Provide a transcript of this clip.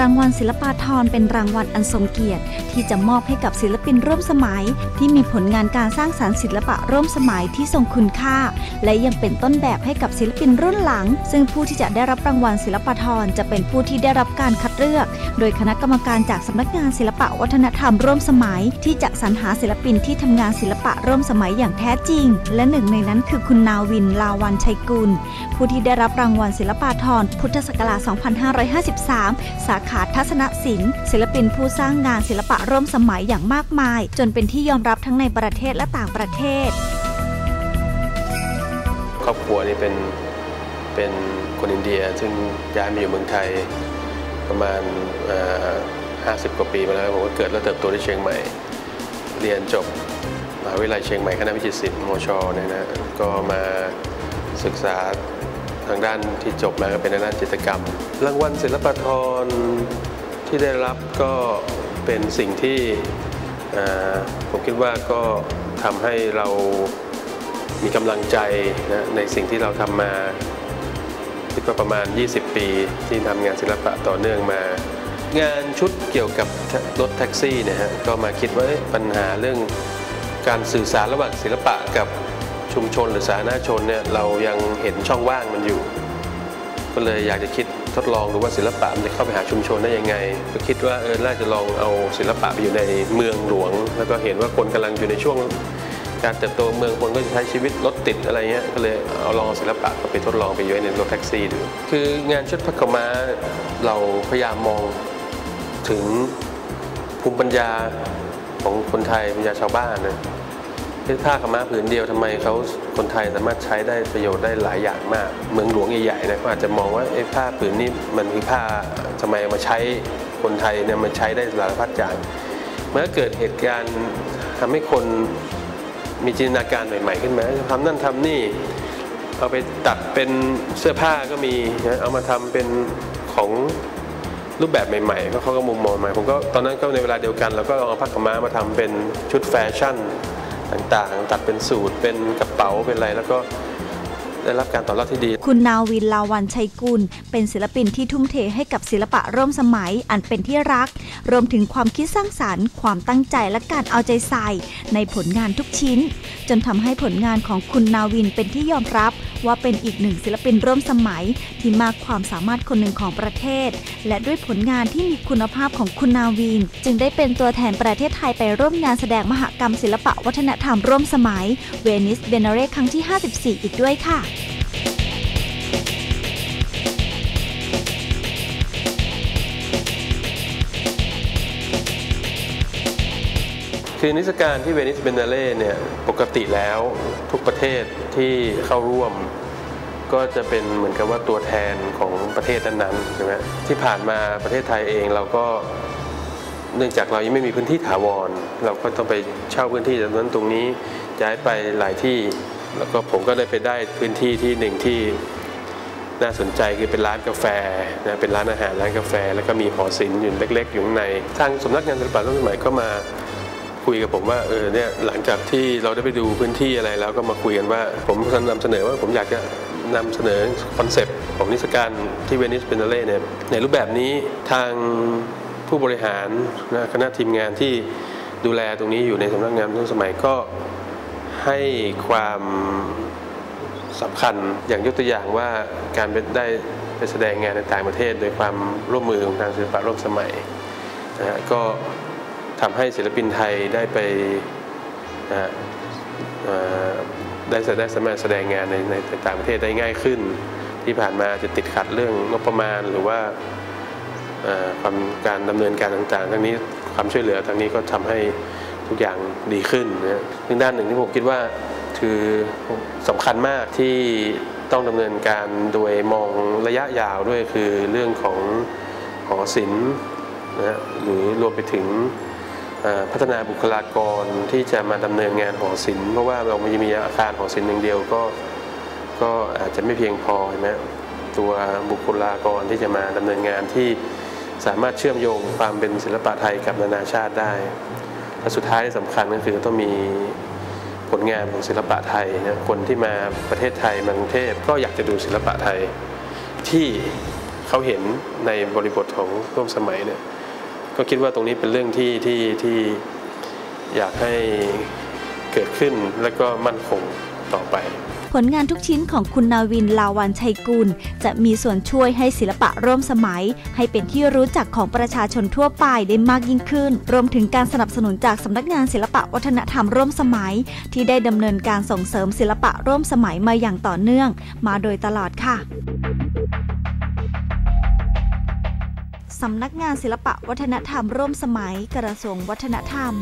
รางวัลศิลปาธรเป็นรางวัลอันทรงเกียรติ ที่จะมอบให้กับศิลปินร่วมสมัย ที่มีผลงานการสร้างสารรค์ศิลปะร่วมสมัยที่ทรงคุณค่า และยังเป็นต้นแบบให้กับศิลปินรุ่นหลัง ซึ่งผู้ที่จะได้รับรางวัลศิลปาธรจะเป็นผู้ที่ได้รับการคัด เลือก โดยคณะกรรมการจากสำนักงานศิลปะวัฒนธรรมร่วมสมัย ที่จะสรรหาศิลปินที่ทำงานศิลปะร่วมสมัยอย่างแท้จริง และหนึ่งในนั้นคือคุณนาวินลาวันชัยกุล ผู้ที่ได้รับรางวัลศิลปาธรพุทธศักราช 2553 สาขาทัศนศิลป์ ศิลปินผู้สร้างงานศิลปะร่วมสมัยอย่างมากมาย จนเป็นที่ยอมรับทั้งในประเทศและต่างประเทศ ครอบครัวนี่เป็นเป็นคนอินเดีย ซึ่งย้ายมาอยู่เมืองไทย ประมาณ 50 กว่าปีมาแล้วผมก็เกิดและเติบโตที่เชียงใหม่ เรียนจบมหาวิทยาลัยเชียงใหม่คณะวิจิตรศิลป์มชเนี่ยนะก็มาศึกษาทางด้านที่จบมาก็เป็นด้านจิตรกรรม รางวัลศิลปาธรที่ได้รับก็เป็นสิ่งที่ผมคิดว่าก็ทำให้เรามีกำลังใจนะในสิ่งที่เราทำมา คิดว่าประมาณ 20 ปีที่ทำงานศิลปะต่อเนื่องมา งานชุดเกี่ยวกับรถแท็กซี่เนี่ยฮะก็มาคิดว่าปัญหาเรื่องการสื่อสารระหว่างศิลปะกับชุมชนหรือสาธารณชนเนี่ยเรายังเห็นช่องว่างมันอยู่ ก็เลยอยากจะคิดทดลองดูว่าศิลปะมันจะเข้าไปหาชุมชนได้ยังไง ก็คิดว่าเออน่าจะลองเอาศิลปะไปอยู่ในเมืองหลวง แล้วก็เห็นว่าคนกำลังอยู่ในช่วง การเติบโตเมืองคนก็จะใช้ชีวิตรถติดอะไรเงี้ยก็เลยเอาลองศิลปะไปทดลองไปอยู่ในรถแท็กซี่ดูคืองานชุดพักม้าเราพยายามมองถึงภูมิปัญญาของคนไทยปัญญาชาวบ้านนะที่ผ้าขม้าผืนเดียวทำไมเขาคนไทยสามารถใช้ได้ประโยชน์ได้หลายอย่างมาก เมืองหลวงใหญ่ๆนะก็อาจจะมองว่าเอ้ผ้าผืนนี้มันคือผ้าทำไมมาใช้คนไทยเนี่ยมันใช้ได้สารพัดอย่างเมื่อเกิดเหตุการณ์ทำให้คน มีจินตนาการใหม่ ๆ ขึ้นมาทำนั่นทำนี่เอาไปตัดเป็นเสื้อผ้าก็มีนะเอามาทำเป็นของรูปแบบใหม่ๆก็เขาก็มุมมองใหม่ผมก็ตอนนั้นก็ในเวลาเดียวกันเราก็เอาผ้าขม้ามาทำเป็นชุดแฟชั่นต่างๆ ตัดเป็นสูทเป็นกระเป๋าเป็นอะไรแล้วก็ ได้รับการตอบรับที่ดี คุณนาวินลาวันชัยกุล เป็นศิลปินที่ทุ่มเทให้กับศิลปะร่วมสมัยอันเป็นที่รัก รวมถึงความคิดสร้างสารรค์ ความตั้งใจและการเอาใจใส่ ในผลงานทุกชิ้น จนทำให้ผลงานของคุณนาวินเป็นที่ยอมรับ ว่าเป็นอีกหนึ่งศิลปินร่วมสมัย ที่มากความสามารถคนหนึ่งของประเทศ และด้วยผลงานที่มีคุณภาพของคุณนาวิน จึงได้เป็นตัวแทนประเทศไทยไปร่วมงานแสดงมหกรรมศิลปะวัฒนธรรมร่วมสมัยเวนิสเบเนเรครั้งที่ 54 อีกด้วยค่ะ คือนิทรรศการที่เวนิสเบนเนเล่เนี่ยปกติแล้วทุกประเทศที่เข้าร่วม ก็จะเป็นเหมือนกับว่าตัวแทนของประเทศนั้นๆใช่ไหมที่ผ่านมาประเทศไทยเองเราก็เนื่องจากเรายังไม่มีพื้นที่ถาวร เราก็ต้องไปเช่าพื้นที่ตรงนั้นตรงนี้ย้ายไปหลายที่ แล้วก็ผมก็ได้ไปได้พื้นที่ที่หนึ่งที่น่าสนใจคือเป็นร้านกาแฟนะเป็นร้านอาหารร้านกาแฟ แล้วก็มีหอศิลป์อยู่เล็ก ๆ อยู่ข้างในทางสำนักงานศิลปะร่วมสมัยก็มา คุยกับผมว่าเออเนี่ยหลังจากที่เราได้ไปดูพื้นที่อะไรแล้วก็มาคุยกันว่า ผมนำเสนอว่าผมอยากจะนำเสนอคอนเซปต์ของนิทรรศการที่เวนิสเปนเนเล่เนี่ยในรูปแบบนี้ทางผู้บริหารนะคณะทีมงานที่ดูแลตรงนี้อยู่ในสำนักงานร่วมสมัยก็ให้ความสำคัญอย่างยกตัวอย่างว่าการเป็นได้ไปแสดงงานในต่างประเทศ โดยความร่วมมือของทางศิลปะร่วมสมัยนะฮะก็ ทำให้ศิลปินไทยได้ไปได้ได้สามารถแสดงงานในในต่างประเทศได้ง่ายขึ้น ที่ผ่านมาจะติดขัดเรื่องงบประมาณหรือว่าความการดำเนินการต่างๆทั้งนี้ความช่วยเหลือทางนี้ก็ทำให้ทุกอย่างดีขึ้นนะซึ่งด้านหนึ่งที่ผมคิดว่าคือสำคัญมากที่ต้องดำเนินการโดยมองระยะยาวด้วยคือเรื่องของหอศิลป์นะฮะหรือรวมไปถึง พัฒนาบุคลากรที่จะมาดำเนินงานหอศิลป์เพราะว่าเราไม่มีอาคารหอศิลป์อย่างเดียวก็ก็อาจจะไม่เพียงพอใช่ไหมตัวบุคลากรที่จะมาดำเนินงานที่สามารถเชื่อมโยงความเป็นศิลปะไทยกับนานาชาติได้และสุดท้ายที่สำคัญก็คือต้องมีผลงานของศิลปะไทยนะคนที่มาประเทศไทยมากรุงเทพก็อยากจะดูศิลปะไทยที่เขาเห็นในบริบทของร่วมสมัยเนี่ย ก็คิดว่าตรงนี้เป็นเรื่องที่ที่ที่อยากให้เกิดขึ้นและก็มั่นคงต่อไป ผลงานทุกชิ้นของคุณนาวินลาวันชัยกุล จะมีส่วนช่วยให้ศิลปะร่วมสมัย ให้เป็นที่รู้จักของประชาชนทั่วไปได้มากยิ่งขึ้น รวมถึงการสนับสนุนจากสำนักงานศิลปะวัฒนธรรมร่วมสมัย ที่ได้ดำเนินการส่งเสริมศิลปะร่วมสมัยมาอย่างต่อเนื่อง มาโดยตลอดค่ะ สำนักงานศิลปะวัฒนธรรมร่วมสมัยกระทรวงวัฒนธรรม